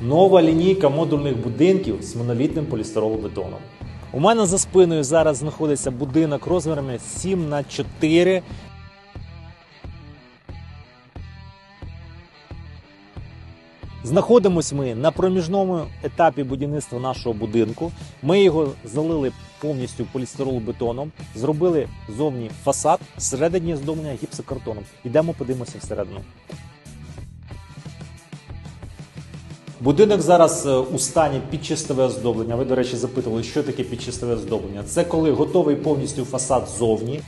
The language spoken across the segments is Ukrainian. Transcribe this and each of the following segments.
Нова лінійка модульних будинків з монолітним полістиролобетоном. У мене за спиною зараз знаходиться будинок розмірами 7 на 4 Знаходимось ми на проміжному етапі будівництва нашого будинку. Ми його залили повністю полістиролбетоном, зробили зовні фасад, всередині оздоблення гіпсокартоном. Ідемо подивимося всередину. Будинок зараз е, у стані підчистове оздоблення. Ви, до речі, запитували, що таке підчистове оздоблення. Це коли готовий повністю фасад ззовні.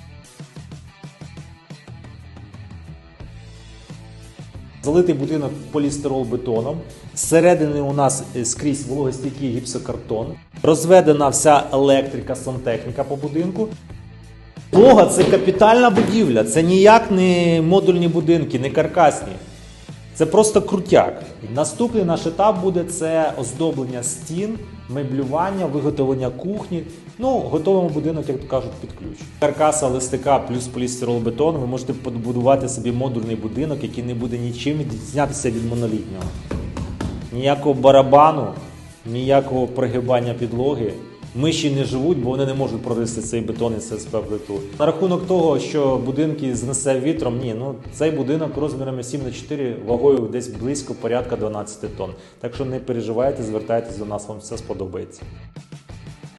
Залитий будинок полістирол-бетоном. Зсередини у нас е, скрізь вологостійкий гіпсокартон. Розведена вся електрика, сантехніка по будинку. Бога, це капітальна будівля. Це ніяк не модульні будинки, не каркасні. Це просто крутяк. Наступний наш етап буде це оздоблення стін, меблювання, виготовлення кухні. Ну, готовимо будинок, як то кажуть, під ключ. Каркаса листика плюс полістиролбетон. Ви можете побудувати собі модульний будинок, який не буде нічим відрізнятися від монолітнього. Ніякого барабану, ніякого пригибання підлоги. Миші не живуть, бо вони не можуть прористи цей бетон і ССП плиту. На рахунок того, що будинки знесе вітром, ні, ну цей будинок розмірами 7 на 4 вагою десь близько порядка 12 тонн. Так що не переживайте, звертайтесь до нас, вам все сподобається.